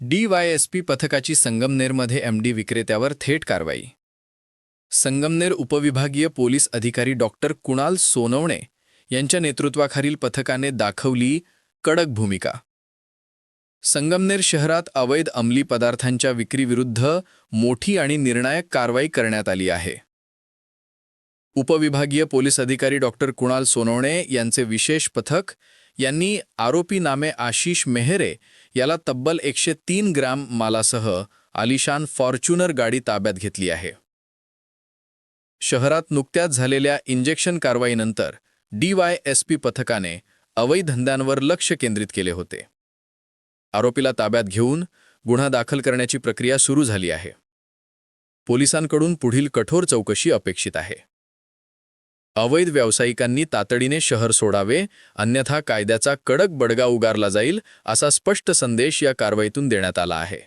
DySP पथकाची संगमनेरमध्ये MD विक्रेत्यावर थेट कारवाई. संगमनेर उपविभागीय पोलीस अधिकारी डॉक्टर कुणाल सोनवणे यांच्या नेतृत्वाखालील पथकाने दाखवली कडक भूमिका. संगमनेर शहरात अवैध अंमली पदार्थांच्या विक्रीविरुद्ध मोठी आणि निर्णायक कारवाई करण्यात आली आहे. उपविभागीय पोलीस अधिकारी डॉक्टर कुणाल सोनवणे यांचे विशेष पथक यांनी आरोपी नामे आशिष मेहरे याला तब्बल एकशे तीन ग्रॅम मालासह आलिशान फॉर्च्युनर गाडी ताब्यात घेतली आहे. शहरात नुकत्याच झालेल्या इंजेक्शन कारवाईनंतर डीवायएसपी पथकाने अवैध धंद्यांवर लक्ष केंद्रित केले होते. आरोपीला ताब्यात घेऊन गुन्हा दाखल करण्याची प्रक्रिया सुरू झाली आहे. पोलिसांकडून पुढील कठोर चौकशी अपेक्षित आहे. अवैध व्यावसायिकांनी तातडीने शहर सोडावे अन्यथा कायद्याचा कडक बडगा उगारला जाईल असा स्पष्ट संदेश या कारवाईतून देण्यात आला आहे.